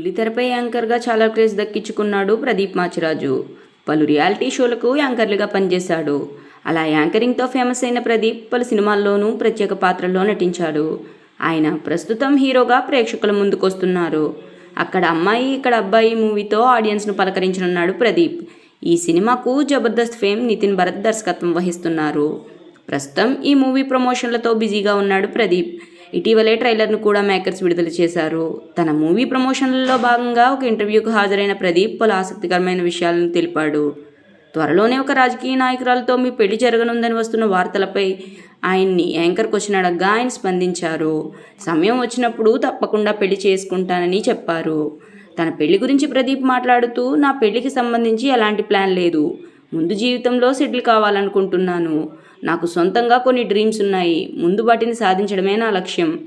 బుల్లితెరపై యాంకర్గా చాలా క్రేజ్ దక్కించుకున్నాడు ప్రదీప్ మాచిరాజు. పలు రియాలిటీ షోలకు యాంకర్లుగా పనిచేశాడు. అలా యాంకరింగ్తో ఫేమస్ అయిన ప్రదీప్ పలు సినిమాల్లోనూ ప్రత్యేక పాత్రల్లో నటించాడు. ఆయన ప్రస్తుతం హీరోగా ప్రేక్షకుల ముందుకొస్తున్నారు. అక్కడ అమ్మాయి ఇక్కడ అబ్బాయి మూవీతో ఆడియన్స్ను పలకరించనున్నాడు ప్రదీప్. ఈ సినిమాకు జబర్దస్త్ ఫేమ్ నితిన్ భరత్ దర్శకత్వం వహిస్తున్నారు. ప్రస్తుతం ఈ మూవీ ప్రమోషన్లతో బిజీగా ఉన్నాడు ప్రదీప్. ఇటీవలే ట్రైలర్ను కూడా మేకర్స్ విడుదల చేశారు. తన మూవీ ప్రమోషన్లలో భాగంగా ఒక ఇంటర్వ్యూకు హాజరైన ప్రదీప్ పలు ఆసక్తికరమైన విషయాలను తెలిపాడు. త్వరలోనే ఒక రాజకీయ నాయకురాలతో మీ పెళ్ళి జరగనుందని వస్తున్న వార్తలపై ఆయన్ని యాంకర్ క్వశ్చన్ అడగ్గా ఆయన స్పందించారు. సమయం వచ్చినప్పుడు తప్పకుండా పెళ్ళి చేసుకుంటానని చెప్పారు. తన పెళ్ళి గురించి ప్రదీప్ మాట్లాడుతూ నా పెళ్ళికి సంబంధించి ఎలాంటి ప్లాన్ లేదు. ముందు జీవితంలో సెటిల్ కావాలనుకుంటున్నాను. నాకు సొంతంగా కొన్ని డ్రీమ్స్ ఉన్నాయి. ముందు వాటిని సాధించడమే నా లక్ష్యం.